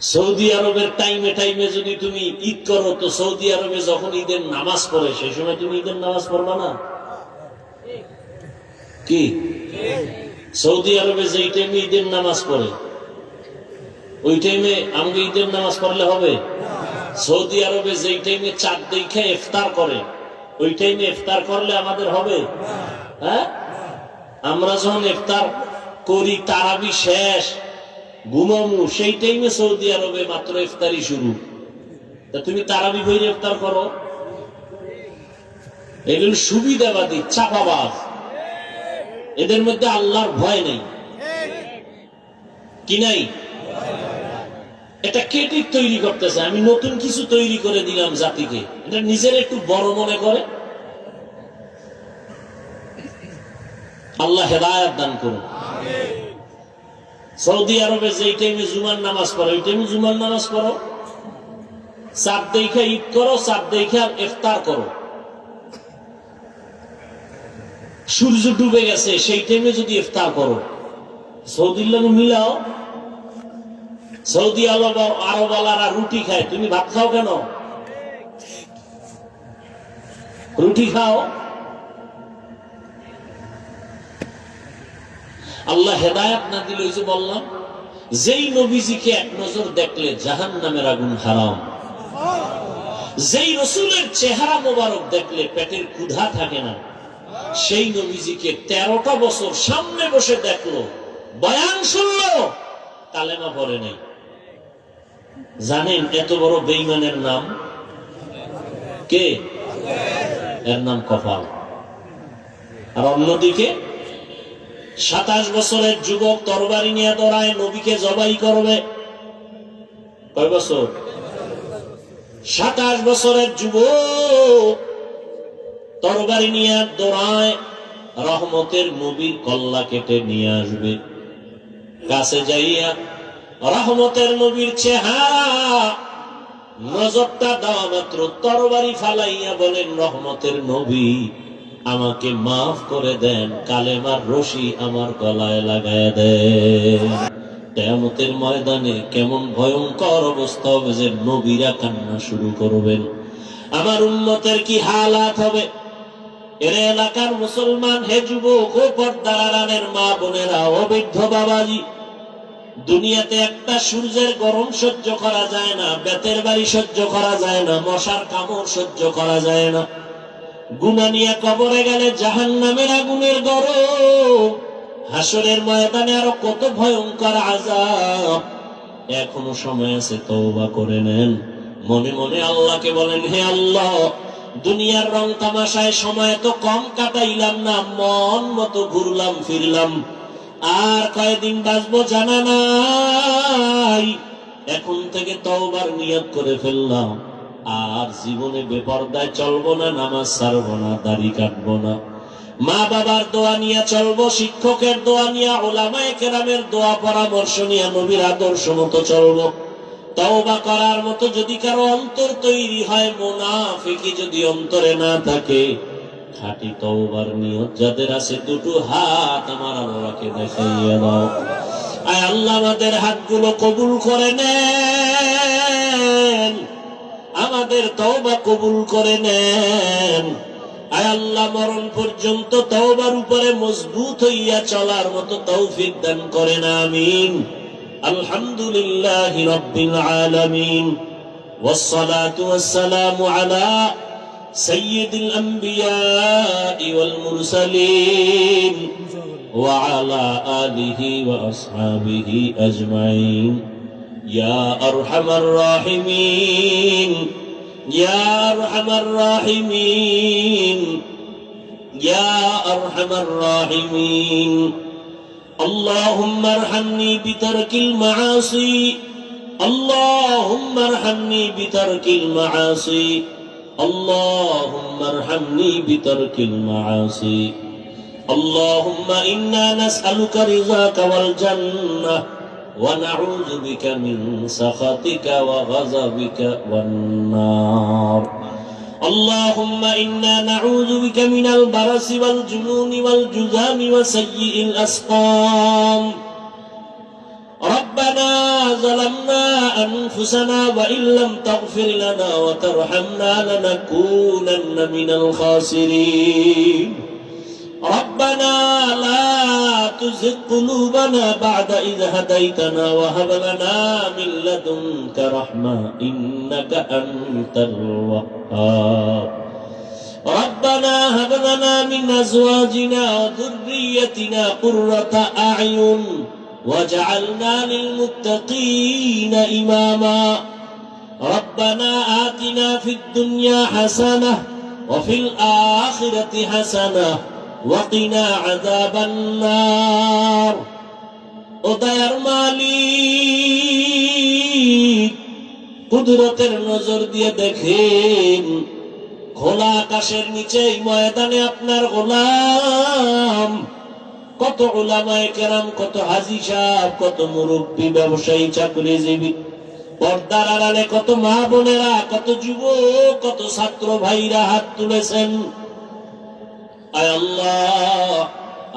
Saudi আরবের টাইমে টাইমে যদি তুমি ঈদ করো, তো সৌদি আরবে যখন ঈদের নামাজ পড়ে, সেই সময় তুমি ঈদের নামাজ পড়বা না? কি? সৌদি আরবে যেই টাইমে ঈদের নামাজ পড়ে, ওই টাইমে আমাকে ঈদের নামাজ পড়লে হবে? সৌদি আরবে যেই টাইমে চাঁদ দেখে ইফতার করে, ওই টাইমে ইফতার করলে আমাদের হবে? হ্যাঁ? আমরা যখন ইফতার করি, তারাবি শেষ ঘুমামু সেই টাইমে সৌদি আরবে মাত্র ইফতারি শুরু। তা তুমি তারাবি বই ইফতার করো? এগুলো সুবিধাবাদী, চাপাবাজ। এদের মধ্যে আল্লাহর ভয় নেই। কি নাই? এটা কে ঠিক তৈরি করতেছে? আমি নতুন কিছু তৈরি করে দিলাম জাতিকে। এটা নিজের একটু বড় মনে করে। আল্লাহ হেদায়াত দান করুন। সৌদি আরবে যেই টাইমে জুমার নামাজ পড়ো, ওই টাইমে জুমার নামাজ পড়ো। চাপ দেখে ঈদ করো চাপ আর ইফতার করো। সূর্য ডুবে গেছে, সেই টাইমে যদি ইফতার করো। সৌদির লোক মিলাও। সৌদি আরব আরবালারা রুটি খায়। তুমি ভাত খাও কেন? রুটি খাও। আল্লাহ হেদায়াত না দিলে ওই যে বললাম, যেই নবীজিকে এক নজর দেখলে জাহান নামের আগুন হারাম। যেই রসুলের চেহারা মোবারক দেখলে পেটের ক্ষুধা থাকে না। সেই নবীজিকে তেরোটা বছর সামনে বসে দেখল, বয়ান শুনলো, কালেমা পড়ে নেই। জানেন এত বড় বেইমানের নাম? কে? এর নাম কপাল। আর অন্যদিকে? সাতাশ বছরের যুবক তরবারি নিয়ে দৌড়ায়, নবীকে জবাই করবে। কয় বছর? সাতাশ বছরের যুবক তরবারি নিয়ে দৌড়ায়, রহমতের নবীর কল্লা কেটে নিয়ে আসবে। কাছে যাইয়া রহমতের নবীর চেহারা, নজরটা দেওয়া মাত্র। তরবারি ফালাইয়া বলেন, রহমতের নবী। আমাকে মাফ করে দেন, কালেমার রশি আমার গলায় লাগায় দেন। কেয়ামতের ময়দানে কেমন ভয়ঙ্কর অবস্থা হবে যে নবীরা কান্না শুরু করবেন। আমার উন্মতের কি হালাত হবে? এর এলাকার মুসলমান, হে যুবক, ও পর্দারানের মা বোনেরা অবৈধ বাবাজি, দুনিয়াতে একটা সূর্যের গরম সহ্য করা যায় না, বেতের বাড়ি সহ্য করা যায় না, মশার কামড় সহ্য করা যায় না। গুনা নিয়ে কবরে গেলে জাহান নামের আগুনের গরম হাসরের ময়দানে আরও কত ভয়ঙ্কর আজাব এখনও সময় আছে, তওবা করে নেন। মনে মনে আল্লাহকে বলেন, হে আল্লাহ, দুনিয়ার রং তামাশায় সময় তো কম কাটাইলাম না, মন মতো ঘুরলাম, ফিরলাম। আর কয়দিন বাঁচবো জানা নাই। এখন থেকে তওবার নিয়ত করে ফেললাম। আর জীবনে বেপর্দায় চলবো না, নামাজ ছাড়বো না, দাড়ি কাটবো না। মা বাবার দোয়া নিয়ে চলবো, শিক্ষকের দোয়া নিয়ে, ওলামায় কেরামের দোয়া, পরামর্শ নিয়ে, নবীর আদর্শ মতো চলবো। তওবা করার মতো যদি কারও অন্তর তৈরি হয়, মোনাফিকি যদি অন্তরে না থাকে, খাঁটি তওবার নিয়ত যাদের আছে, দুটো হাত আমার আল্লাহকে দেখাইয়া দাও। আয় আল্লাহ আমাদের হাতগুলো কবুল করে নেন। আমাদের তওবা কবুল করে নেন আয় আল্লাহ মরণ পর্যন্ত তওবার উপরে মজবুত হইয়া চলার মতো তৌফিক দান করেন আমিন আলহামদুলিল্লাহ রব্বিল আলামিন والصلاة والسلام على سيد الأنبياء والمرسلين وعلى آله وأصحابه أجمعين يا أرحم الراحمين يا أرحم الراحمين. يا أرحم الراحمين. اللهم ارحمني بترك المعاصي. اللهم ارحمني بترك المعاصي. اللهم ارحمني بترك المعاصي. اللهم إنا نسألك رضاك والجنة. ونعوذ بك من سخطك وغضبك والنار. اللهم إنا نعوذ بك من البرس والجنون والجذام وسيء الأسقام. رب ربنا ظلمنا أنفسنا وإن لم تغفر لنا وترحمنا لنكونن من الخاسرين. ربنا لا تزغ قلوبنا بعد إذ هديتنا وهب لنا من لدنك رحمة إنك أنت الوهاب. ربنا هب لنا من أزواجنا وذريتنا قرة أعين وجعلنا للمتقين إماما. ربنا آتنا في الدنيا حسنة وفي الآخرة حسنة وقنا عذاب النار ওদায়ার মালিক কুদরতের নজর দিয়ে দেখেন খোলা আকাশের নিচে এই ময়দানে আপনার গোলাম কত ওলামায় কেরাম কত হাজি সাহেব কত মুরব্বী ব্যবসায়ী চাকরিজীবী পর্দার আড়ালে কত মা বোনেরা কত যুবক কত ছাত্র ভাইরা হাত তুলেছেন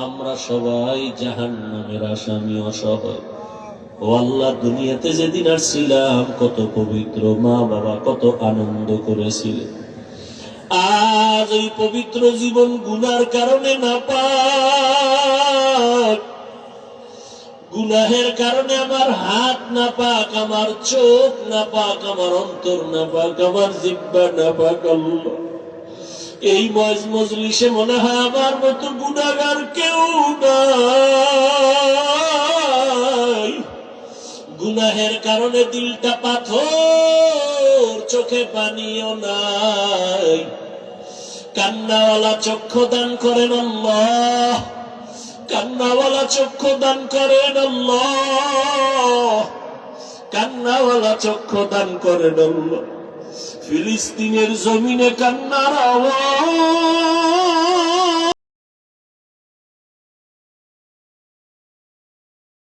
আমরা সবাই জাহান নামের আসামি অসহায় ও আল্লাহ, দুনিয়াতে যেদিন আসছিলাম, কত পবিত্র মা বাবা কত আনন্দ করেছিলেন। আজ ওই পবিত্র জীবন গুনার কারণে না পাক, গুনাহের কারণে আমার হাত না পাক, আমার চোখ না পাক, আমার অন্তর না পাক, আমার জিব্বা না পাক, আল্লাহ। এই মজ মজলিসে মনে হয় আমার মতো গুণাগার কেউ নাই। গুনাহের কারণে দিলটা পাথর, চোখে পানিও নাই। কান্নাওয়ালা চক্ষু দান করেন আল্লাহ। কান্নাওয়ালা চক্ষু দান করেন আল্লাহ। কান্নাওয়ালা চক্ষু দান করেন আল্লাহ। ফিলিস্তিনের জমিনে কান্নার আওয়াজ।